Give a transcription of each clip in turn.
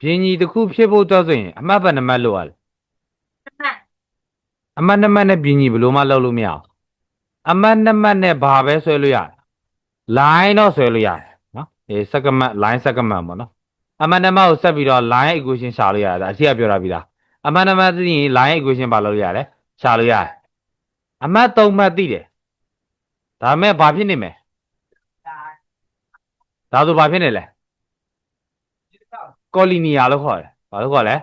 ပြင်းကြီးတစ်ခုဖြစ်ဖို့တော့ဆိုရင်အမှတ်ဘယ်နှမှတ်လို့ရလဲမှတ်အမှတ်နှစ်မှတ်နဲ့ပြင်းကြီးဘယ်လိုမှလုပ်လို့မရအောင်အမှတ်နှစ်မှတ်နဲ့ဘာပဲဆွဲလို့ရတယ် line တော့ဆွဲလို့ရတယ်နော်အေး segment line segment ပေါ့နော်အမှတ်နှစ်မှတ်ကိုဆက်ပြီးတော့ line equation ရှာလို့ရတယ်ဒါအရှိကပြောတာပြီလားအမှတ်နှစ်မှတ်သိရင် line equation ဘာလုပ်လို့ရလဲရှာလို့ရတယ်အမှတ်သုံးမှတ်သိတယ်ဒါပေမဲ့ဘာဖြစ်နေမလဲဒါဒါဆိုဘာဖြစ်နေလဲ ကော်လီနီယာလို့ခေါ်တယ်ဘာလို့ခေါ်လဲ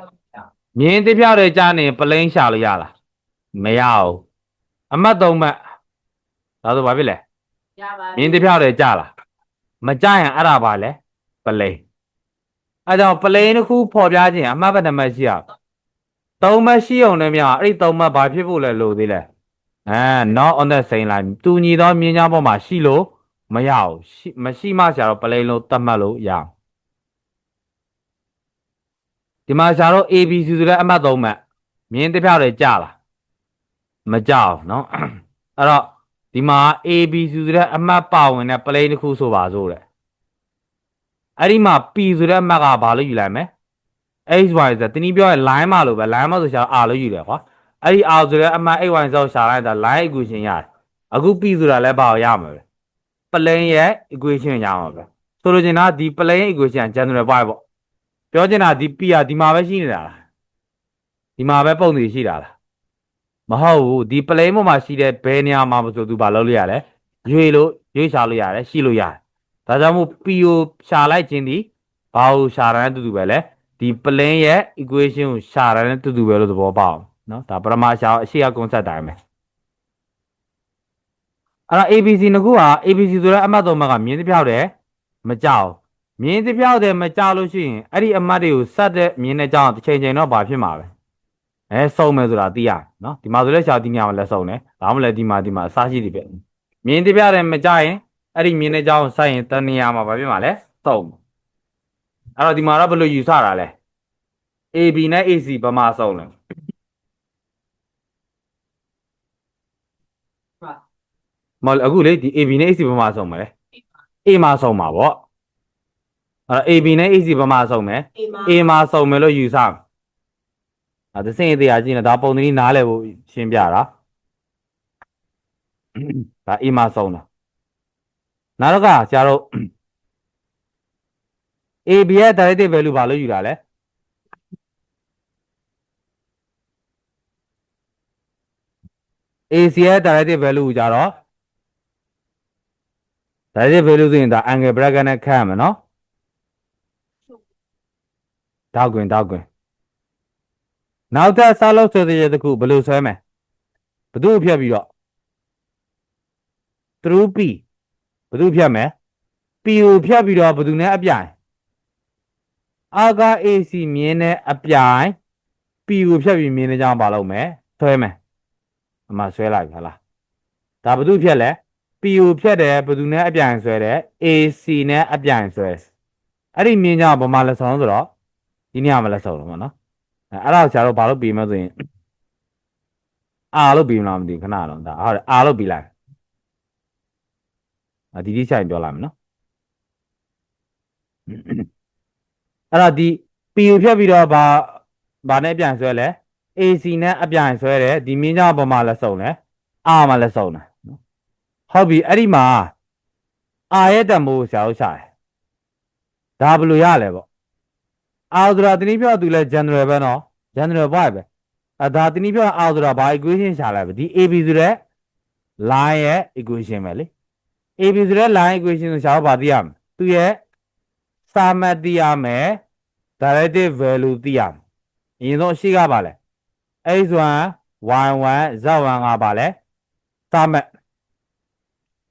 မြင်းတစ်ဖြောက်တွေကြားနေပလိန်ရှာလို့ရလားမရဘူးအမှတ်သုံးမှတ်ဒါဆိုဘာဖြစ်လဲရပါမြင်းတစ်ဖြောက်တွေကြားလားမကြားရင်အဲ့ဒါပါလဲပလိန်အဲကြောင့်ပလိန်တစ်ခုပေါ်ပြခြင်းအမှတ်ဘယ်နှမှတ်ရှိရအောင်သုံးမှတ်ရှိအောင်လည်းမရအောင်အဲ့ဒီသုံးမှတ်ဘာဖြစ်ဖို့လဲလို့သေးလဲအဲ not on the same line တူညီသောမြင်းကြောင်းပေါ်မှာရှိလို့မရဘူးရှိမရှိမှဆရာတော့ပလိန်လို့သတ်မှတ်လို့ရအောင် ဒီမှာဆရာတို့ ABC ဆိုတဲ့အမှတ်သုံးမှတ်မြင်းတစ်ဖြောက်တွေကြားလားမကြောက်เนาะအဲ့တော့ဒီမှာ AB ဆိုတဲ့အမှတ်ပါဝင်တဲ့ plane တစ်ခုဆိုပါစို့တဲ့အဲ့ဒီမှာ P ဆိုတဲ့အမှတ်ကဘာလို့ယူလိုက်မလဲ X Y Z တနည်းပြောရင် line မလို့ပဲ line မဆိုရှာ R လို့ယူတယ်ကွာအဲ့ဒီ R ဆိုတဲ့အမှတ် X Y Z ကိုရှာလိုက်တာ line equation ရတယ်အခု P ဆိုတာလည်းဘာကိုရမှာပဲ plane ရဲ့ equation ရမှာပဲဆိုလိုချင်တာဒီ plane equation general point ပေါ့ ပြောချင်တာဒီ P ကဒီမှာပဲရှိနေတာလားဒီမှာပဲပုံနေရှိတာလားမဟုတ်ဘူးဒီ plane ပေါ်မှာရှိတဲ့ဘယ်နေရာမှာမဆိုသူဘာလုပ်လို့ရလဲရွေလို့ရွေးရှာလို့ရတယ်ရှိလို့ရတယ်ဒါကြောင့်မို့ P ကိုရှာလိုက်ခြင်းဒီဘာကိုရှာတာနဲ့တူတူပဲလေဒီ plane ရဲ့ equation ကိုရှာတာနဲ့တူတူပဲလို့သဘောပေါက်အောင်နော်ဒါပရမရှာအရှိအ concept တိုင်းပဲအဲ့တော့ ABC ငခုဟာ ABC ဆိုတဲ့အမှတ်သုံးမှတ်ကမြင်းတစ်ဖြောက်တယ်မကြောက် မြင်းတစ်ဖြောက်တယ်မကြောက်လို့ရှိရင်အဲ့ဒီအမှတ်တွေကိုစက်တဲ့မြင်းနဲ့ကြောက်တစ်ချိန်ချိန်တော့ဘာဖြစ်မှာပဲအဲစုံမယ်ဆိုတာသိရနော်ဒီမှာဆိုလဲရှာဒီညမှာလက်စုံတယ်ဒါမှမလဲဒီမှာဒီမှာအစားရှိတယ်ပဲမြင်းတပြတယ်မကြရင်အဲ့ဒီမြင်းတဲ့ကြောင်းစိုက်ရင်တနေရာမှာဘာဖြစ်မှာလဲစုံအဲ့တော့ဒီမှာတော့ဘယ်လိုယူဆတာလဲ AB နဲ့ AC ဘာမှစုံလဲမဟုတ်အခုလေဒီ AB နဲ့ AC ဘာမှစုံမလဲ A မှာစုံမှာပေါ့ အဲ့တော့ AB နဲ့ AC ဘာမှစုံမယ် အေးမ A မှာစုံမယ်လို့ယူဆမယ်။အဲသစင်အသေးအကြည့်နေဒါပုံသဏ္ဍာန်နားလည်ဖို့ရှင်းပြတာ။ဒါ A မှာစုံတာ။နောက်တော့ကဆရာတို့ AB ရဲ့ directive value ဘာလို့ယူတာလဲ။ AC ရဲ့ directive value ကိုကြတော့ directive value ဆိုရင်ဒါ angle bracket နဲ့ခန့်ရမယ်နော်။ တောက်ကွင်တောက်ကွင်နောက်ထပ်ဆောက်လုပ်ဆွဲတဲ့တစ်ခုဘယ်လိုဆွဲမလဲဘသူ့ကိုဖြတ်ပြီးတော့ through p ဘသူ့ဖြတ်မယ် p ကိုဖြတ်ပြီးတော့ဘသူနဲ့အပြိုင်အာက AC မြင်းနဲ့အပြိုင် p ကိုဖြတ်ပြီးမြင်းနဲ့ကြောင်းပါလို့မယ်ဆွဲမယ်အမှဆွဲလိုက်ပြီဟုတ်လားဒါဘသူ့ဖြတ်လဲ p ကိုဖြတ်တယ်ဘသူနဲ့အပြိုင်ဆွဲတယ် AC နဲ့အပြိုင်ဆွဲအဲ့ဒီမြင်းကြောင်းဘာမှလက်ဆောင်ဆိုတော့ ဒီနေရာမှာလက်ဆောင်တော့မနော်အဲအဲ့ဒါကိုဆရာတို့ဘာလို့ပြီးမလဲဆိုရင်အာလို့ပြီးမလားမသိဘူးခဏတော့ဒါဟုတ်တယ်အာလို့ပြီးလိုက်အဒီဒီဆိုင်ပြောလိုက်မယ်နော်အဲ့တော့ဒီ P ကိုဖြတ်ပြီးတော့ဘာဘာနဲ့ပြန်ဆွဲလဲ AC နဲ့အပြန်ဆွဲတယ်ဒီမင်းကြောင့်ဘာမှလဲစုံလဲအာမှလဲစုံတယ်နော်ဟုတ်ပြီအဲ့ဒီမှာအာရဲ့တန်ဖိုးကိုဆရာတို့ရှာတယ်ဒါဘယ်လိုရလဲပေါ့ အာဆိုတာတနည်းပြောသူလဲ general ပဲနော် general ဘွားပဲအဲဒါတနည်းပြောအာဆိုတာဘာ equation ရှာလိုက်ပဲဒီ AB ဆိုတဲ့ line ရဲ့ equation ပဲလေ AB ဆိုတဲ့ line equation ကိုရှာတော့ဘာသိရမလဲသူရဲ့ summate သိရမယ် directive value သိရမယ်အရင်ဆုံးအရှိကပါလဲ x1 y1 z1 ကပါလဲ summate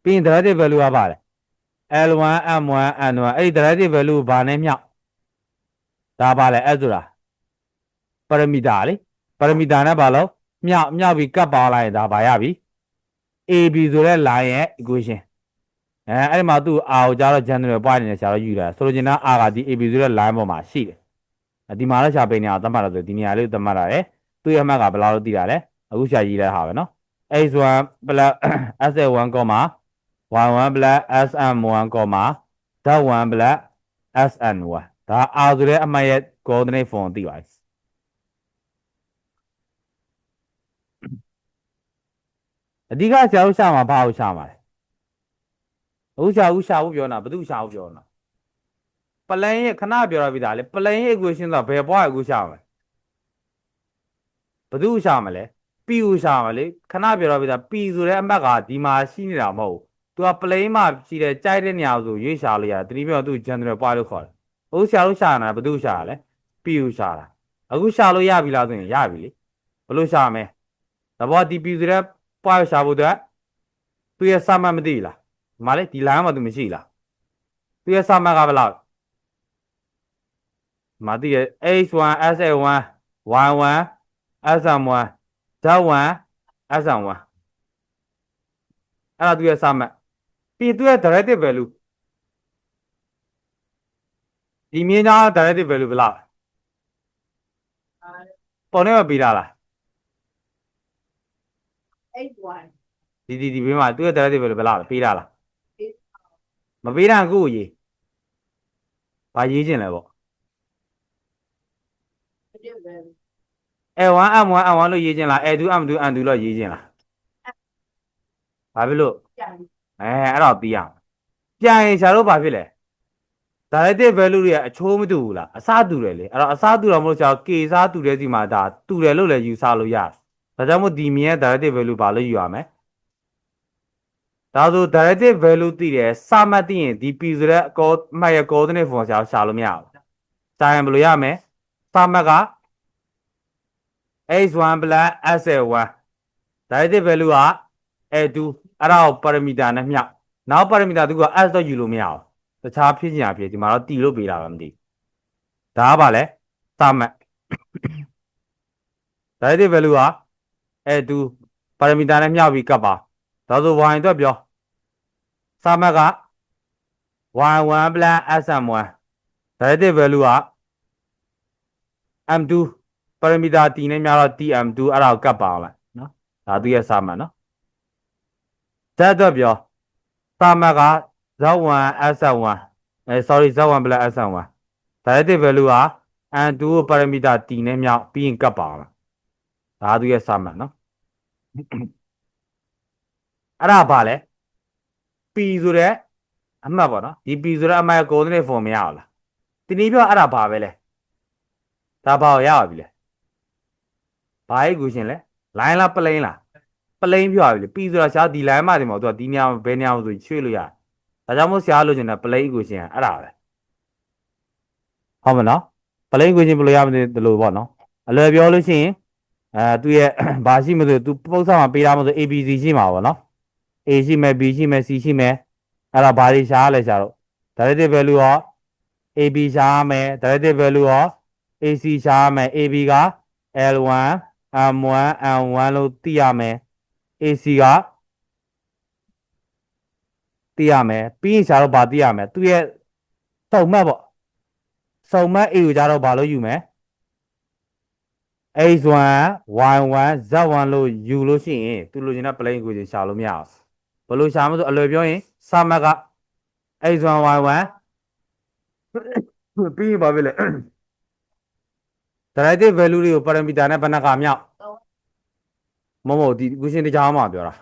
ပြီးရင် directive value ကပါလဲ l1 m1 n1 အဲ့ဒီ directive value ကိုဘာနဲ့မြောက် ဒါပါလေအဲ့ဆိုတာပရမီတာလေပရမီတာနဲ့ဘာလို့မြောက်မြောက်ပြီးကတ်ပါလိုက်ရင်ဒါပါရပြီ AB ဆိုတဲ့ line ရဲ့ equation အဲအဲ့ဒီမှာသူ့ R ကိုကြာတော့ general point နဲ့ဆရာတော့ယူတာဆိုလိုချင်တာ R ကဒီ AB ဆိုတဲ့ line ပေါ်မှာရှိတယ်အဒီမှာတော့ရှာပိနေအောင်သတ်မှတ်တော့ဆိုဒီနေရာလေးကိုသတ်မှတ်ရတယ်သူ့ရဲ့အမှတ်ကဘယ်လောက်လို့သိတာလဲအခုရှာရေးလိုက်ဟာပဲနော် x1 plus s1 y1 plus sm1 z1 plus sn1 ဒါ R ဆိုတဲ့အမှတ်ရဲ့ coordinate form ကိုသိပါပြီအဓိကဆရာတို့ရှာမှာဘာကိုရှာမှာလဲအခုရှာဦးရှာဦးပြောနေတာဘယ်သူရှာဦးပြောနေတာပလန်ရဲ့ခဏပြောရပြီသားလေပလန်ရဲ့ equation ဆိုတာဘယ်ဘွားကိုရှာမှာလဲဘယ်သူရှာမှာလဲ P ကိုရှာမှာလေခဏပြောရပြီသား P ဆိုတဲ့အမှတ်ကဒီမှာရှိနေတာမဟုတ်ဘူးသူက plane မှာရှိတဲ့ကြိုက်တဲ့နေရာကိုဆိုရွေးရှာလို့ရတယ်တတိယပြောသူ general point လို့ခေါ်တယ် အခုရှာလို့ရှာနေတာဘယ်သူရှာရလဲ P ကိုရှာတာအခုရှာလို့ရပြီလားဆိုရင်ရပြီလေဘယ်လိုရှာမလဲသဘောဒီ P ဆိုတဲ့ point ရှာဖို့အတွက်သူရဲ့စမှတ်မသိဘူးလားဒီမှာလေဒီ line မှာသူမရှိလားသူရဲ့စမှတ်ကဘယ်လောက်ဒီမှာသိရဲ့ h1 sa1 y1 sm1 z1 sm1 အဲ့ဒါသူရဲ့စမှတ်ပြီးသူရဲ့ directive value ဒီမြင်းသား directive value ဘယ်လောက်လဲပေါ်နေမပြီးတာလား eight one ဒီဒီဒီဘေးမှာသူရဲ့ directive value ဘယ်လောက်လဲပြီးတာလားမပြီးတာကိုရေးဘာရေးခြင်းလဲပေါ့ A1 M1 M1 လို့ရေးခြင်းလား A2 M2 M2 လို့ရေးခြင်းလားဘာဖြစ်လို့အဲအဲ့တော့ပြီးရအောင်ပြန်ရင်ရှာလို့ဘာဖြစ်လဲ directive value တွေကအချိုးမတူဘူးလားအစားတူတယ်လေအဲ့တော့အစားတူတော့မလို့ရှာ k စားတူတဲ့စီမှာဒါတူတယ်လို့လည်းယူဆလို့ရတယ်ဒါကြောင့်မို့ဒီမြင်ရဲ့ directive value ဘာလို့ယူရမလဲဒါဆို directive value သိတယ်စမှတ်သိရင်ဒီ p ဆိုတဲ့ကောမှတ်ရဲ့ coordinate form ရှာရှာလို့မရဘူးရှာရင်ဘယ်လိုရမလဲစမှတ်က h1 plus s1 directive value က a2 အဲ့ဒါကိုပါရမီတာနဲ့မျှနောက်ပါရမီတာသူက s တော့ယူလို့မရဘူး တခြားဖြစ်ချင်တာဖြစ်ဒီမှာတော့တီလို့ပေးတာတော့မသိဘူးဒါကဘာလဲစမှတ် directive value က a2 ပါရမီတာနဲ့မျှပြီးကပ်ပါဒါဆို y အတွက်ပြောစမှတ်က y1 plus sm1 directive value က m2 ပါရမီတာ t နဲ့များတော့ tm2 အဲ့ဒါကိုကပ်ပါအောင်လိုက်နော်ဒါသူရဲ့စမှတ်နော်ဇက်အတွက်ပြောစမှတ်က z1 s1 အဲ sorry z1 plus s1 directive value က n2 ကိုပါရမီတာ t နဲ့မြောက်ပြီးရင်ကပ်ပါအောင်လားဒါသူရဲ့စမှတ်နော်အဲ့ဒါဘာလဲ p ဆိုတဲ့အမှတ်ပေါ့နော်ဒီ p ဆိုတဲ့အမှတ် coordinate form မရအောင်လားဒီနည်းပြောအဲ့ဒါဘာပဲလဲဒါဘာကိုရပါပြီလဲဘာရဲ့ကူရှင်လဲ line လား plane လား plane ပြောရပြီလေ p ဆိုတာရှားဒီ line မှာဒီမှာသူကဒီနေရာဘယ်နေရာမှာဆိုရွှေ့လို့ရတယ် ဒါကြောင့်မို့ဆရာလို့ရှင်တဲ့ plane equation ကအဲ့ဒါပဲဟုတ်မနော် plane equation ဘယ်လိုရမလဲဒီလိုပေါ့နော်အလွယ်ပြောလို့ရှိရင်အဲသူရဲ့ဘာရှိမလို့သူပုတ်ဆောင်မှာပေးထားမလို့ ABC ရှိမှာပေါ့နော် A ရှိမယ် B ရှိမယ် C ရှိမယ်အဲ့ဒါဘာတွေရှားရလဲရှားတော့ directive value ရော AB ရှားရမယ် directive value ရော AC ရှားရမယ် AB က L1 M1 M1 လို့သိရမယ် AC က သိရမယ်ပြီးရင်ရှားတော့ဘာသိရမယ်သူရဲ့စုံမှတ်ပေါ့စုံမှတ် A ကိုကြတော့ဘာလို့ယူမယ် H1 Y1 Z1 လို့ယူလို့ရှိရင်သူလိုချင်တဲ့ plane equation ရှာလို့မရဘူးဘယ်လိုရှာမလို့အလွယ်ပြောရင်စမှတ်က H1 Y1 ပြီးရင်ဘာဖြစ်လဲ directive value တွေကို parameter နဲ့ဘယ်နှခါမြောက်မမဟုတ်ဒီ question တရားမှပြောတာ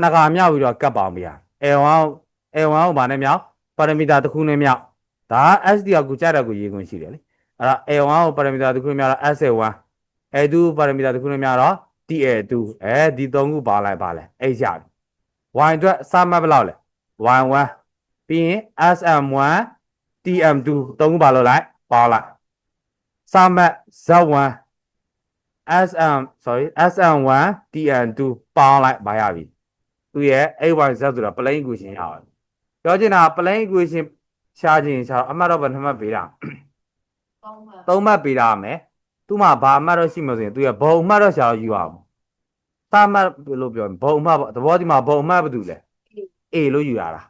နှစ်ခါမြောက်ပြီးတော့ကတ်ပါအောင်ဗျာ A1 A1 ကိုဗာနဲ့မြောက် parameter တစ်ခုနဲ့မြောက်ဒါ SDR ကိုကြားတဲ့ကိုရေးခွင့်ရှိတယ်လေအဲ့ဒါ A1 ကို parameter တစ်ခုနဲ့မြောက်တော့ SA1 A2 parameter တစ်ခုနဲ့မြောက်တော့ TA2 အဲဒီသုံးခုပါလိုက်ပါလဲ H ရပြီ Y အတွက်စမှတ်ဘယ်လောက်လဲ Y1 ပြီးရင် SM1 TM2 သုံးခုပါလို့လိုက်ပါလိုက်စမှတ် Z1 SM sorry SM1 TN2 ပေါင်းလိုက်ပါရပြီသူရဲ့ AYZ ဆိုတာ plane equation ရပါတယ် ပြောချင်တာ plane equation ရှားခြင်းရှားတော့အမှတ်တော့ဘယ်နှမှတ်ပေးတာသုံးမှတ်ပေးတာမယ်သူ့မှာဘာအမှတ်တော့ရှိမလို့ဆိုရင်သူရဲ့ဘုံအမှတ်တော့ရှားတော့ယူရအောင်စာမှတ်လို့ပြောရင်ဘုံအမှတ်ပေါ့သဘောဒီမှာဘုံအမှတ်ဘာတူလဲ A လို့ယူရတာ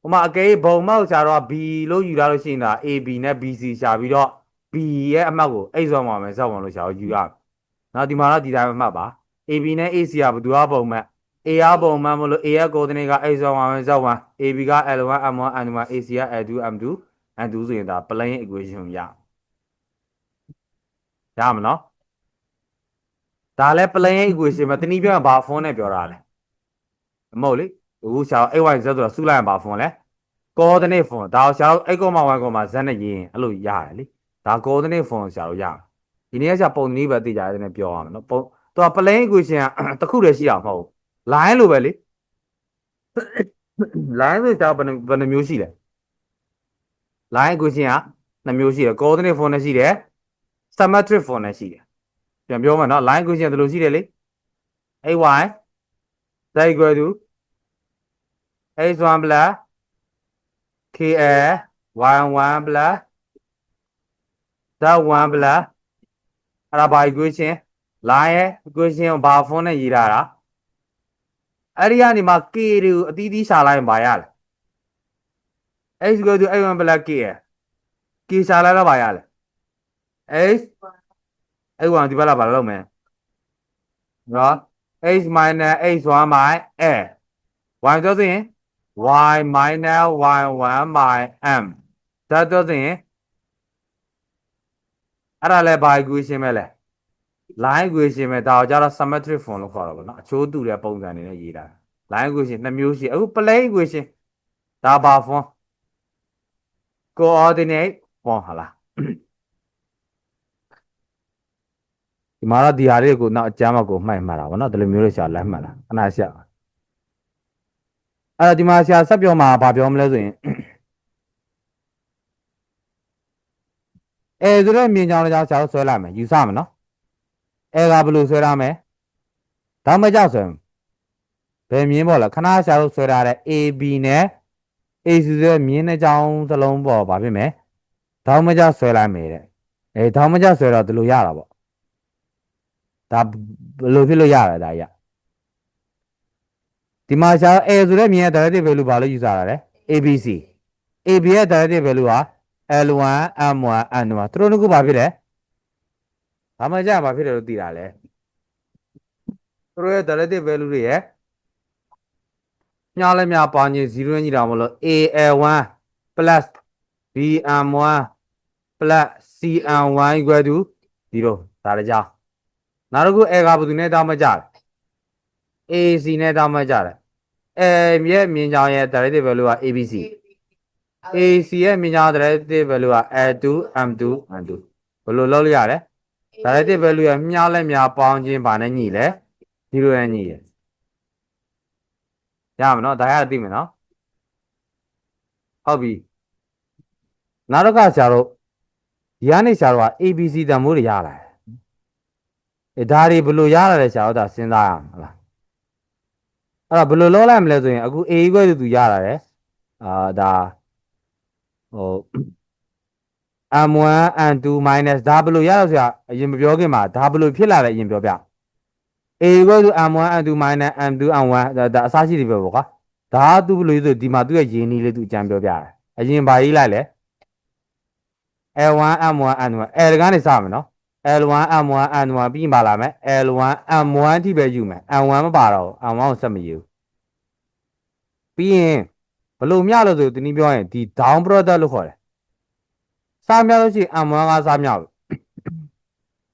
ဟိုမှာအကယ်ဘုံအမှတ်ကိုရှားတော့ B လို့ယူရလို့ရှိရင်ဒါ AB နဲ့ BC ရှာပြီးတော့ B ရဲ့အမှတ်ကိုအိတ်ဆောင်ပါမယ်ဇောက်ပါလို့ရှားတော့ယူရမယ်နောက်ဒီမှာတော့ဒီတိုင်းအမှတ်ပါ AB နဲ့ AC ကဘယ်သူကဘုံအမှတ် A ကဘုံအမှတ်မလို့ A ရဲ့ coordinate ကအိတ်ဆောင်ပါမယ်ဇောက်ပါ AB က L1 M1 M2 AC က L2 M2 and 2ဆိုရင်ဒါ plane equation ရရမနော်ဒါလည်း plane equation မှာတနည်းပြောရင်ဘာ form နဲ့ပြောတာလဲမဟုတ်လေအခုရှာတော့ x y z ဆိုတာစုလိုက်ရင်ဘာ form လဲ coordinate form ဒါကိုရှာတော့ x, y, z နဲ့ရေးရင်အဲ့လိုရတယ်လေဒါ coordinate form ရှာလို့ရတယ်ဒီနေ့ကရှာပုံနည်းပဲသိကြတယ်နည်းပြောရမယ်နော်ပုံသူက plane equation ကတစ်ခုတည်းရှိတာမဟုတ်ဘူး line လိုပဲလေ line ဆိုရှာဘယ်နှဘယ်နှမျိုးရှိလဲ line equation ကနှစ်မျိုးရှိတယ် coordinate form နဲ့ရှိတယ် symmetric form နဲ့ရှိတယ်ပြန်ပြောမယ်နော် line equation ဒီလိုရှိတယ်လေ ay z equal to x1 plus kl y1 plus z1 plus အဲ့ဒါဘာ equation line ရဲ့ equation ကိုဘာ form နဲ့ရေးထားတာ အဲ့ဒီကနေမှ k တွေကိုအသီးသီးရှာလိုက်ရင်ဘာရလဲ x equal to x1 plus k ရယ် k ရှာလိုက်တော့ဘာရလဲ x x1 ဒီဘက်လာဘာလုပ်မလဲနော် x minus x1 my a y ပြောဆိုရင် y minus y1 my m ဒါပြောဆိုရင်အဲ့ဒါလည်းဘာ equation ပဲလဲ line equation ပဲဒါကိုကျတော့ symmetric form လို့ခေါ်တာပေါ့နော်အချိုးတူတဲ့ပုံစံတွေနဲ့ရေးတာ line equation နှစ်မျိုးရှိအခု plane equation ဒါဘာ form coordinate form ဟာလားဒီမှာတော့ဒီဟာလေးကိုနောက်အကြမ်းမကိုမှိုက်မှတ်တာဗောနော်ဒီလိုမျိုးလေးရှာလမ်းမှတ်တာခဏရှာအဲ့တော့ဒီမှာရှာဆက်ပြောမှာဘာပြောမလဲဆိုရင်အဲဆိုတော့မြင်ကြောင်လည်းကြောင်ရှာလို့ဆွဲလိုက်မယ်ယူဆမယ်နော် အဲကဘယ်လိုဆွဲရမလဲဒါမှမကြောက်ဆွဲမယ်ဘယ်မြင်ပေါ့လဲခဏရှာလို့ဆွဲထားတဲ့ AB နဲ့ A ဆိုတဲ့မြင်းတဲ့ကြောင်သလုံးပေါ်ဘာဖြစ်မလဲဒေါင်းမကြဆွဲလိုက်မယ်တဲ့အဲဒေါင်းမကြဆွဲတော့ဒီလိုရတာပေါ့ဒါဘယ်လိုဖြစ်လို့ရလဲဒါကြီးဒီမှာရှာ A ဆိုတဲ့မြင်းရဲ့ directive value ဘာလို့ယူဆတာလဲ ABC AB ရဲ့ directive value ဟာ L1 M1 N1 သူတို့နှစ်ခုဘာဖြစ်လဲ ဘာမှကြဘာဖြစ်တယ်လို့သိတာလဲသူတို့ရဲ့ directive value တွေရဲ့ညလဲမြပေါင်းချင်း0နဲ့ညီတာမလို့ AL1 plus BM1 plus CM1 equal to 0ဒါလည်းကြောင်းနောက်တစ်ခု A ကဘယ်သူနဲ့တောင်းမကြလဲ AC နဲ့တောင်းမကြတယ် A ရဲ့မြင်ကြောင်ရဲ့ directive value က ABC AC ရဲ့မြင်ကြောင် directive value က L2 M2 M2 ဘယ်လိုလုပ်လို့ရလဲ directive value ရဲ့မြလဲမြပေါင်းချင်းဘာနဲ့ညီလဲ0နဲ့ညီရယ်ရမယ်နော်ဒါရသိမယ်နော်ဟုတ်ပြီနောက်တစ်ခါဆရာတို့ဒီကနေဆရာတို့က ABC တန်ဖိုးတွေရလာတယ်အဲဒါတွေဘယ်လိုရလာလဲဆရာတို့ဒါစဉ်းစားရအောင်ဟုတ်လားအဲ့တော့ဘယ်လိုလုပ်လိုက်မလဲဆိုရင်အခု A equal to သူရလာတယ်အာဒါဟို M1 M2 minus ဒါဘယ်လိုရလို့ဆရာအရင်မပြောခင်မှာဒါဘယ်လိုဖြစ်လာလဲအရင်ပြောပြ A equal to M1 M2 minus M2 M1 ဒါဒါအစားရှိတယ်ပြောပေါ့ကွာဒါကသူဘယ်လိုလဲဆိုဒီမှာသူ့ရဲ့ရင်းနှီးလေးသူအကြံပြောပြတယ်အရင်ဘာရေးလိုက်လဲ L1 M1 M1 L ကနေစမယ်နော် L1 M1 M1 ပြီးရင်ပါလာမယ် L1 M1 အထိပဲယူမယ် M1 မပါတော့ဘူး M1 ကိုဆက်မယူပြီးရင်ဘယ်လိုမျှလို့ဆိုဒီနည်းပြောရင်ဒီ down product လို့ခေါ်တယ် စားမြောက်လို့ရှိရင် M1 ကစားမြောက်ပြီ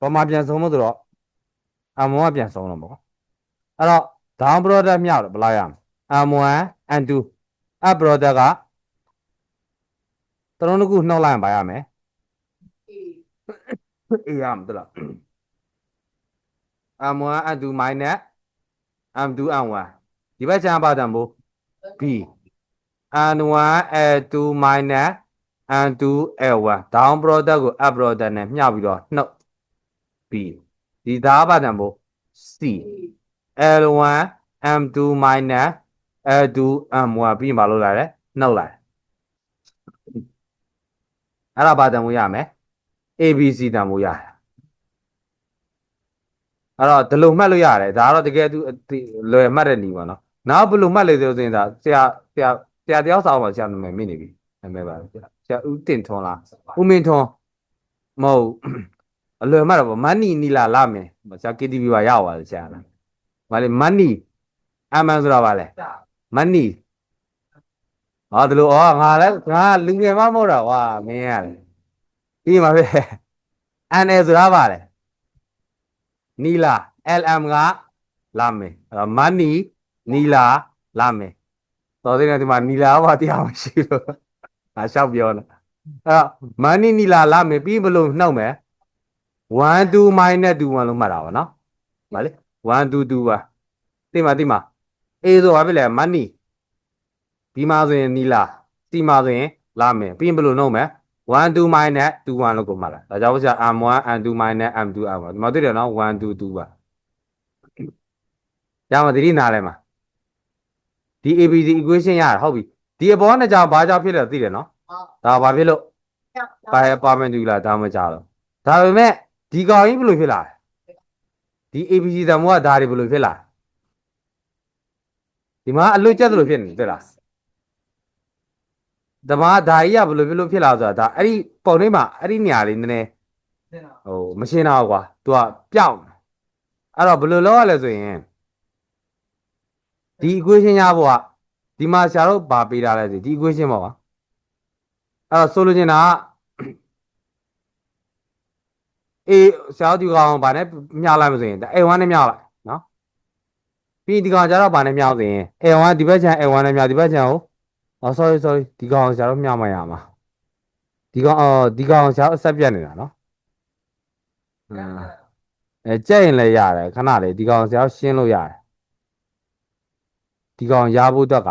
ဘာမှပြန်ဆုံးလို့ဆိုတော့ M1 ကပြန်ဆုံးတော့ပေါ့ကွာအဲ့တော့ down product မြောက်တော့ဘယ်လောက်ရမလဲ M1 and 2 up product ကတလုံးတစ်ခုနှုတ်လိုက်ရင်ပါရမယ်အေးရမှာတလား M1 and 2 minus M2 M1 ဒီဘက်ချမ်းပါတန်ဖို့ B N1 L2 minus N2 L1 down product ကို up product နဲ့မျှပြီးတော့နှုတ် B ဒီသားပါတန်ဖို့ C L1 M2 minus L2 M1 ပြီးရင်မလုပ်လာလဲနှုတ်လာတယ်အဲ့ဒါပါတန်ဖို့ရမယ် ABC တန်ဖို့ရတယ်အဲ့တော့ဒီလိုမှတ်လို့ရတယ်ဒါကတော့တကယ်သူလွယ်မှတ်တဲ့နည်းပေါ့နော်နောက်ဘယ်လိုမှတ်လဲဆိုရင်ဒါဆရာဆရာဆရာတယောက်စာအောင်ပါဆရာနာမည်မိနေပြီနာမည်ပါဆရာ ဆရာဦးတင်ထွန်းလားဦးမင်းထွန်းမဟုတ်အလွယ်မှတ်တော့ဗောမန်နီနီလာလာမင်းဆရာ KTV ပါရောက်သွားတယ်ဆရာလားဗာလေမန်နီအမှန်ဆိုတာဗာလဲမန်နီဟဟာဒီလိုဩငါလည်းငါလူငယ်မမဟုတ်တာကွာမင်းရတယ်ပြီးမှာပဲအန်ယ်ဆိုတာပါလေနီလာ LM ကလာမယ်အဲ့တော့ money နီလာလာမယ်တော်သေးတယ်ဒီမှာနီလာဘာတရားမရှိလို့ ငါရှောက်ပြောလားအဲ့တော့ money နီလာလာမယ်ပြီးဘလို့နှုတ်မယ်1 2 minus 2 1လို့မှတ်တာပါနော်ဗါလေ1 2 2ပါသိမှာသိမှာ A ဆိုဘာဖြစ်လဲ money ဒီမှာဆိုရင်နီလာစီမှာဆိုရင်လာမယ်ပြီးရင်ဘယ်လိုနှုတ်မလဲ1 2 minus 2 1လို့ကိုမှတ်လာဒါကြောင့်ဆရာ m1 m2 minus m2 m1 ဒီမှာတွေ့တယ်နော်1 2 2ပါရမှာသတိနားလဲမှာဒီ abc equation ရတာဟုတ်ပြီ ဒီအပေါ်နဲ့ကြာဘာကြောင့်ဖြစ်လဲသိတယ်နော်ဟုတ်ဒါဘာဖြစ်လို့ပါရပါမန်တူလာဒါမှမကြတော့ဒါပေမဲ့ဒီကောင်ကြီးဘယ်လိုဖြစ်လာလဲဒီ abc တမိုးကဒါတွေဘယ်လိုဖြစ်လာလဲဒီမှာအလွတ်ကျက်သလိုဖြစ်နေတယ်လားဓမ္မဒါကြီးကဘယ်လိုဖြစ်လို့ဖြစ်လာဆိုတာဒါအဲ့ဒီပုံလေးမှာအဲ့ဒီနေရာလေးနည်းနည်းဟိုမရှင်းတော့ဘူးကွာ तू ကပြောင်းတယ်အဲ့တော့ဘယ်လိုလုပ်ရလဲဆိုရင်ဒီ equation ရဖို့က ဒီမှာဆရာတို့ဗာပေးထားလဲဆိုဒီ equation ပေါ့ကွာအဲ့တော့ဆိုလိုချင်တာကအေးဆရာတို့ဒီကောင်ဗာနဲ့မျှလိုက်မဆိုရင်ဒါ A1 နဲ့မျှလိုက်နော်ပြီးဒီကောင်ကျတော့ဗာနဲ့မျှဆိုရင် A1 ဒီဘက်ခြံ A1 နဲ့မျှဒီဘက်ခြံကိုအော် sorry sorry ဒီကောင်ဆရာတို့မျှမရမှာဒီကောင်အော်ဒီကောင်ဆရာတို့အဆက်ပြတ်နေတာနော်အင်းအဲကြက်ရင်လည်းရတယ်ခဏလေးဒီကောင်ဆရာတို့ရှင်းလို့ရတယ် ဒီကောင်ရဖို့အတွက်က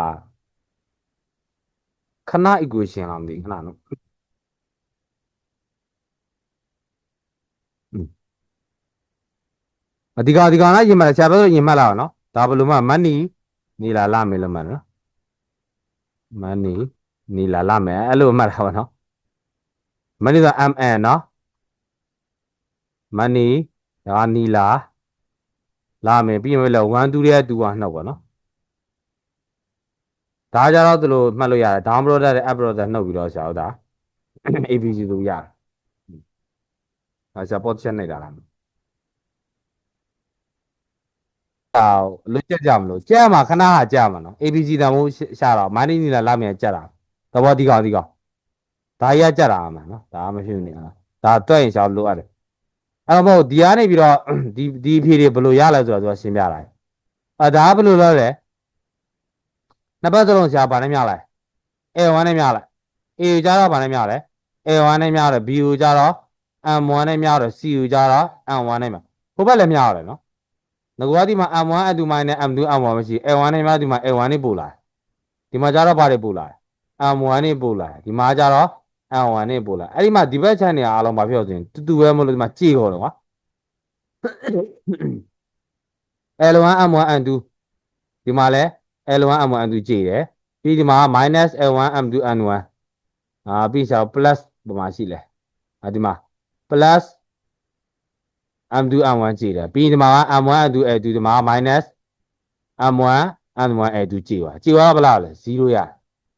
ခဏ equation လားမသိဘူးခဏနော်အဒီကောင်ဒီကောင်လားရင်မှတ်တယ်ဆရာပြောလို့ရင်မှတ်လာအောင်နော်ဒါဘယ်လိုမှမနီနီလာလာမယ်လို့မှတ်တယ်နော်မနီနီလာလာမယ်အဲ့လိုမှတ်တာပါနော်မနီဆို MN နော်မနီဒါနီလာလာမယ်ပြီးရင်လည်း1 2ရဲ့2 1နှုတ်ပါနော် ဒါကြတော့သူလို့မှတ်လို့ရတယ် down product နဲ့ up product နှုတ်ပြီးတော့ဆရာတို့ဒါ ABC လို့ရတယ်အဲဆရာ position နေတာလားအော်လွတ်ကြကြမလို့ကြက်မှာခဏဟာကြက်မှာနော် ABC တန်မိုးရှာတော့မိုင်းနီလာလာမြန်ကြက်တာသဘောဒီကောင်ဒီကောင်ဒါကြီးကကြက်တာမှာနော်ဒါမှဖြစ်နေလားဒါတွက်ရင်ရှောက်လို့ရတယ်အဲ့တော့မဟုတ်ဒီကနေပြီးတော့ဒီဒီဖြေတွေဘယ်လိုရလဲဆိုတော့သူကရှင်းပြလာတယ်အာဒါကဘယ်လိုလဲလဲ နှစ်ပတ်စလုံးရှားပါနဲ့မြလိုက် A1 နဲ့မြလိုက် A ကိုကြတော့ပါနဲ့မြလဲ A1 နဲ့မြတယ် B ကိုကြတော့ M1 နဲ့မြတယ် C ကိုကြတော့ M1 နဲ့မြဟိုဘက်လည်းမြရတယ်နော်ငကွာဒီမှာ M1 M2 နဲ့ M2 M1 မရှိ A1 နဲ့မှဒီမှာ A1 နဲ့ပို့လာတယ်ဒီမှာကျတော့ဘာတွေပို့လာလဲ M1 နဲ့ပို့လာတယ်ဒီမှာကျတော့ M1 နဲ့ပို့လာအဲ့ဒီမှာဒီဘက်ချန်နေအားလုံးဘာဖြစ်လို့ဆိုရင်တူတူပဲမလို့ဒီမှာကြည့်ခေါ်တော့ကွာ L1 M1 M2 ဒီမှာလဲ L1 M1 M2 ကြည့်တယ်ပြီးဒီမှာ minus L1 M2 M1 အာပြီးဆို plus ဘာမှရှိလဲအာဒီမှာ plus M2 M1 ကြည့်တယ်ပြီးရင်ဒီမှာက M1 M2 A2 ဒီမှာ minus M1 M1 A2 ကြည့်ပါကြည့်သွားဘလားလဲ0ရ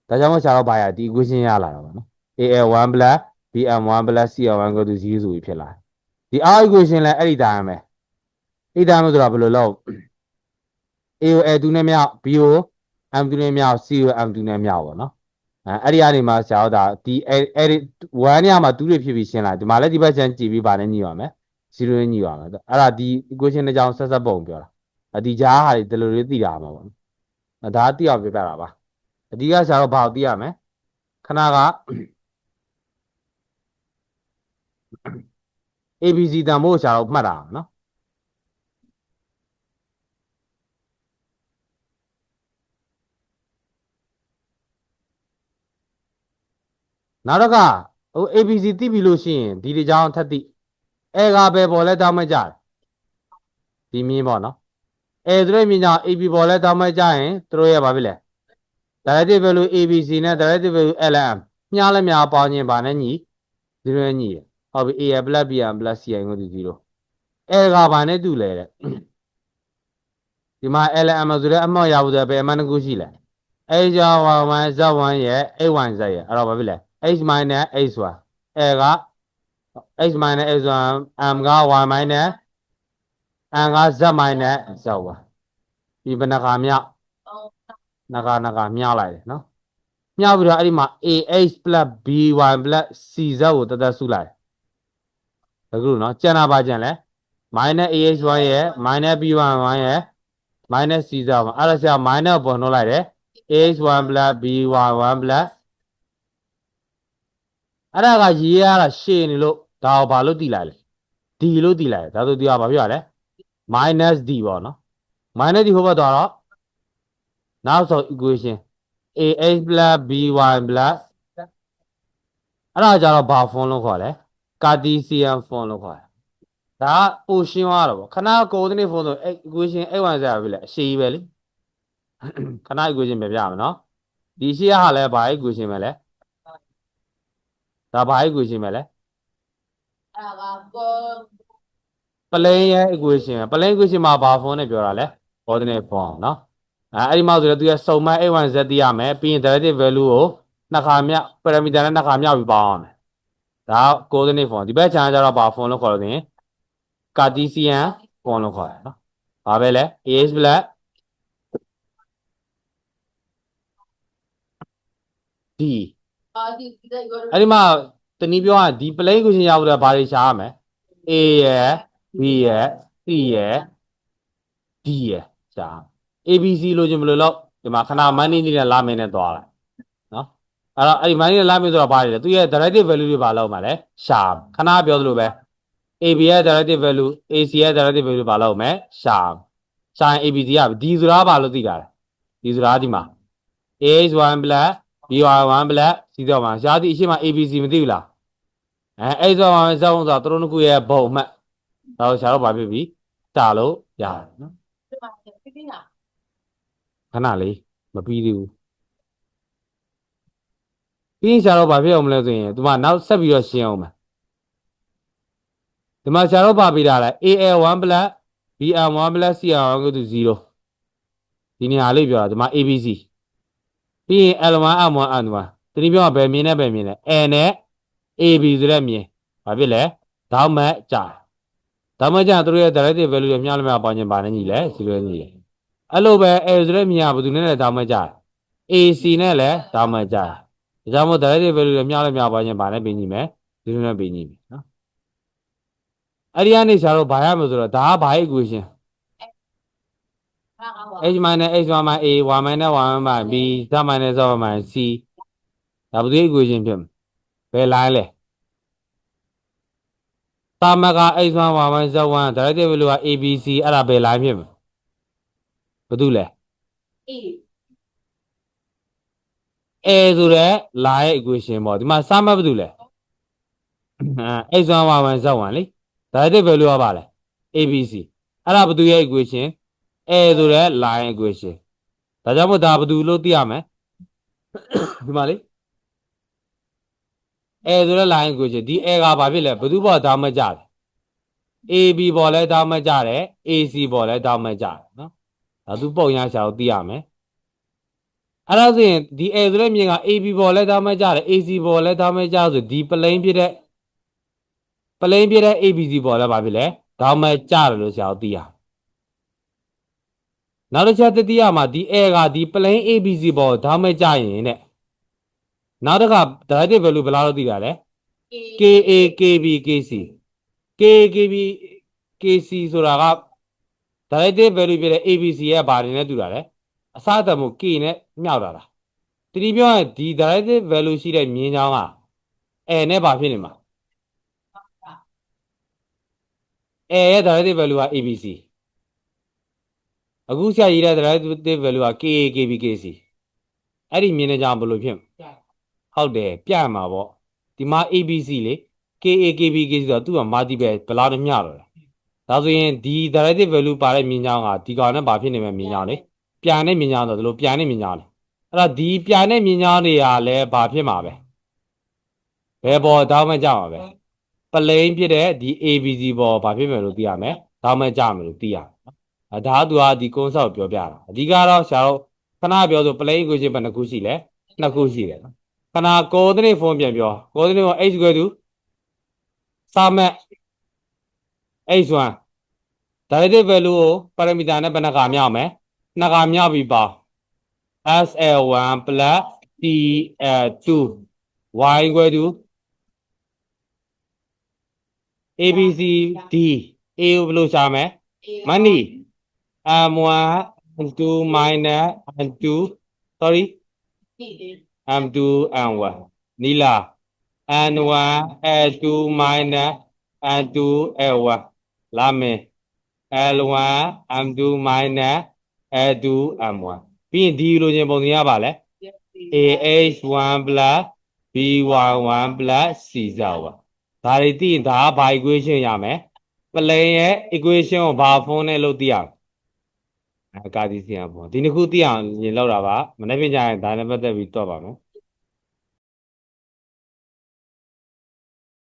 ဒါကြောင့်မို့ဆရာတော့ဘာရဒီ equation ရလာတာပါနော် AL1 plus BM1 plus CL1 ကိုသူ0ဆိုပြီးဖြစ်လာဒီ R equation လဲအဲ့ဒီတိုင်းပဲအဲ့ဒီတိုင်းလို့ဆိုတာဘယ်လိုလုပ် A ကို A2 နဲ့မြောက် B ကို M2 နဲ့မြောက် C ကို M2 နဲ့မြောက်ပေါ့နော်အဲအဲ့ဒီကနေမှဆရာတို့ဒါဒီအဲ့အဲ့ဒီ1ညမှာ2တွေဖြစ်ပြီးရှင်းလာဒီမှာလည်းဒီဘက်ချမ်းကြည့်ပြီးပါနဲ့ညီပါမယ်0ရင်းညီပါမယ်အဲ့ဒါဒီ equation တစ်ကြောင်းဆက်ဆက်ပုံပြောတာအဒီကြားဟာဒီလိုလေးသိတာမှာပေါ့နော်အဲဒါသိအောင်ပြပြတာပါအဒီကဆရာတော့ဘာကိုသိရမလဲခဏက ABC တန်ဖို့ဆရာတော့မှတ်တာနော် နောက်တော့ကဟို ABC သိပြီလို့ရှိရင်ဒီဒီကြောင်းထပ်သိအဲကပဲပေါ်လဲတောင်းမကြတယ်ဒီမြင်းပေါ့နော်အဲသူတို့မြင်ကြ AB ပေါ်လဲတောင်းမကြရင်သူတို့ရဲ့ဘာဖြစ်လဲ directive value ABC နဲ့ directive value LM မြားလဲမြားပေါင်းခြင်းဗာနဲ့ညီဒီလိုညီတယ်ဟုတ်ပြီ A plus B plus C ကိုဒီ0အဲကဘာနဲ့တူလဲတဲ့ဒီမှာ LM ဆိုတဲ့အမောက်ရဖို့တဲ့ဘယ်အမှန်တကူရှိလဲ H Y Y Z1 ရဲ့ A1 Z ရဲ့အဲ့တော့ဘာဖြစ်လဲ H minus H1 အဲက x minus x1 m က y minus n က z minus z1 ဒီဘယ်နှခါမြောက်ဟုတ်နှခါနှခါမြောက်လိုက်တယ်နော်မြောက်ပြီးတော့အဲ့ဒီမှာ AH B1 CZ ကိုတသက်စုလိုက်ဒါကူနော်ကျန်တာပါကျန်လဲ minus AH1 ရဲ့ minus B1 1ရဲ့ minus CZ မှာအဲ့ဒါဆရာ minus ပေါ်နှုတ်လိုက်တယ် AH1 B1 1 အဲ့ဒါကရေးရတာရှည်နေလို့ဒါကိုဘာလို့တည်လိုက်လဲ D လို့တည်လိုက်တယ်ဒါဆိုဒီကဘာဖြစ်ရလဲ minus D ပေါ့နော် minus D ဟိုဘက်သွားတော့နောက်ဆုံး equation AH B1 အဲ့ဒါကြတော့ဘာ form လို့ခေါ်လဲ Cartesian form လို့ခေါ်တယ်ဒါကပိုရှင်းသွားတော့ဗောခဏ coordinate form ဆို equation x1 z ပဲလေအရှိကြီးပဲလေခဏ equation ပဲပြမယ်နော်ဒီရှိရဟာလဲဘာ equation ပဲလဲ ဒါဘာ equation ပဲလဲ အဲ့ဒါကကို plane ရဲ့ equation ပဲ plane equation မှာဘာ form နဲ့ပြောတာလဲ coordinate form เนาะအဲအဲ့ဒီမှာဆိုတော့သူရစုံမ a1z သိရမယ်ပြီးရင် derivative value ကိုနှစ်ခါမြောက် parameter နဲ့နှစ်ခါမြောက်ပြီးပေါင်းရမယ်ဒါက coordinate form ဒီဘက်ခြမ်းကျတော့ဘာ form လို့ခေါ်လို့သိရင် cartesian form လို့ခေါ်တယ်เนาะဘာပဲလဲ as black d အာဒီဒီကိုအဲ့ဒီမှာတနည်းပြောရင်ဒီ plane equation ရဖို့တော့ဘာတွေရှာရမလဲ a ရယ် b ရယ် c ရယ် d ရယ်ရှာ abc လို့ချင်းမလို့တော့ဒီမှာခဏ money နဲ့လာမင်းနဲ့သွားလိုက်နော်အဲ့တော့အဲ့ဒီ money နဲ့လာမင်းဆိုတာဘာလဲလဲသူရဲ့ derivative value တွေဘာလောက်မှာလဲရှာခဏပြောသလိုပဲ ab ရဲ့ derivative value ac ရဲ့ derivative value ဘာလောက်မယ်ရှာရှာရင် abc ရပြီ d ဆိုတာဘာလို့သိတာလဲ d ဆိုတာဒီမှာ ah1 plus b1 plus c တော့မှာရှားသည်အရှိမ abc မသိဘူးလားအဲအဲ့ဆိုမှစောင်းဆိုတာသူတို့နှစ်ခုရဲ့ဘုံအမှတ်ဒါကိုရှားတော့ဘာဖြစ်ပြီတာလို့ရတယ်နော်ဒီမှာပြပြနာခဏလေးမပြီးသေးဘူးပြီးရင်ရှာတော့ဘာဖြစ်အောင်မလဲဆိုရင်ဒီမှာနောက်ဆက်ပြီးတော့ရှင်းအောင်မယ်ဒီမှာရှာတော့ဘာပြီးတာလဲ AL1 BM1 CR1 ကိုတူ0ဒီနေရာလေးပြောတာဒီမှာ ABC ပြီးရင် L1 M1 M1 တနည်းပြောရင်ဘယ်မြင်နဲ့ဘယ်မြင်လဲ A နဲ့ AB ဆိုတဲ့မြင်ဘာဖြစ်လဲဒေါက်မက်ကြာဒေါက်မက်ကြာသူတို့ရဲ့ derivative value တွေမျှလို့မျှပေါင်းခြင်းပါနေညီလဲ0နဲ့ညီလဲအဲ့လိုပဲ A ဆိုတဲ့မြင်ကဘယ်သူနဲ့လဲတောင်းမကြတယ် AC နဲ့လည်းတောင်းမကြတယ်ဒါကြောင့်မို့ direct value တွေမျှလိုက်မျှပါချင်းဗာနဲ့ပြင်ကြည့်မယ်ဒီလိုနဲ့ပြင်ကြည့်မယ်နော်အဲ့ဒီကနေရှာတော့ဘာရမလို့ဆိုတော့ဒါကဘာ equation ဟာကော h minus h1 minus a y minus y minus b z minus z minus c ဒါဘယ်သူ equation ဖြစ်မလဲဘယ် line လဲတာမက h1 y minus z1 direct value က abc အဲ့ဒါဘယ် line ဖြစ်မလဲဘယ်သူလဲအေး A ဆိုတဲ့ line equation ပေါ့ဒီမှာစမှတ်ဘာလို့လဲအဲ x1 y1 z1 လေ derivative value ကပါလဲ abc အဲ့ဒါဘာလို့ရဲ့ equation A ဆိုတဲ့ line equation ဒါကြောင့်မို့ဒါဘာလို့လို့သိရမယ်ဒီမှာလေ A ဆိုတဲ့ line equation ဒီ A ကဘာဖြစ်လဲဘာလို့ပေါ်ဒါမှကြတယ် AB ပေါ်လဲဒါမှကြတယ် AC ပေါ်လဲဒါမှကြတယ်နော်ဒါသူပုံရရှာကိုသိရမယ်အဲ့ဒါဆိုရင်ဒီ A ဆိုတဲ့မြင်က AB ပေါ်လဲသားမကြတယ် AC ပေါ်လဲသားမကြဆိုဒီ plane ဖြစ်တဲ့ plane ဖြစ်တဲ့ ABC ပေါ်လဲဘာဖြစ်လဲဒါမှကြတယ်လို့ဆရာတို့သိရ နောက်တစ်ချက်တတိယမှာဒီ A ကဒီ plane ABC ပေါ်ဒါမှကြရင်တဲ့နောက်တစ်ခါ derivative value ဘယ်လောက်လို့သိတာလဲ KA KB KC KA KB KC ဆိုတာက derivative value ဖြစ်တဲ့ ABC ရဲ့ဘာတွေနဲ့တူတာလဲအစအတမို့ K နဲ့မြောက်တာလားတတိပြောရင်ဒီ derivative value ရှိတဲ့မြင်းချောင်းက A နဲ့ဘာဖြစ်နေမှာ A ရဲ့ derivative value က ABC အခုဆရာရေးတဲ့ derivative value က KA KB KC အဲ့ဒီမြင်းနဲ့ကြောင့်ဘယ်လိုဖြစ်မလဲဟုတ်တယ်ပြရမှာပေါ့ဒီမှာ ABC လေ KA KB KC ဆိုတော့သူ့မှာ multiple ဘယ်လောက်နဲ့မျှတော့လဲဒါဆိုရင်ဒီ derivative value ပါတဲ့မြင်းချောင်းကဒီကောင်နဲ့ဘာဖြစ်နေမှာမြင်းချောင်းလေပြန်တဲ့မြင်းချောင်းဆိုတော့ဒီလိုပြန်တဲ့မြင်းချောင်းလေအဲ့တော့ဒီပြန်တဲ့မြင်းချောင်းတွေကလည်းဘာဖြစ်မှာပဲဘယ်ပေါ်တောင်းမကြမှာပဲပလိန်ဖြစ်တဲ့ဒီ ABC ပေါ်ဘာဖြစ်မယ်လို့သိရမယ်တောင်းမကြမယ်လို့သိရမယ် နော်အဲဒါကသူကဒီ concept ကိုပြောပြတာအဓိကတော့ဆရာတို့ခဏပြောဆို plane equation ဘယ်နှခုရှိလဲနှစ်ခုရှိတယ်နော်ခဏ coordinate form ပြန်ပြော coordinate form h equal to စာမက် h1 derivative value ကို parameter နဲ့ဘယ်နှခါမြောက်မယ်နှစ်ခါမြောက်ပြီးပေါင်း SL1 plus t uh 2 y equal to a b c d a ကိုဘယ်လိုရှာမလဲ money m1 m2 minus m2 sorry ဒီဒီ m2 m1 နီလာ n1 l2 minus n2 l1 လာမယ် l1 m2 minus l2 m1 ပြီးရင်ဒီလိုချင်းပုံစံရပါလဲ ah1 plus b11 plus c0 ပါဒါတွေသိရင်ဒါကဘာ equation ရမယ် plane ရဲ့ equation ကိုဘာ form နဲ့လို့သိရအောင်အဲ ကာဒီစီယံပုံဒီနှစ်ခုသိအောင်ရင်လောက်တာပါမနေ့ပြင်ကြရင်ဒါနဲ့ပတ်သက်ပြီးတော့ပါမယ်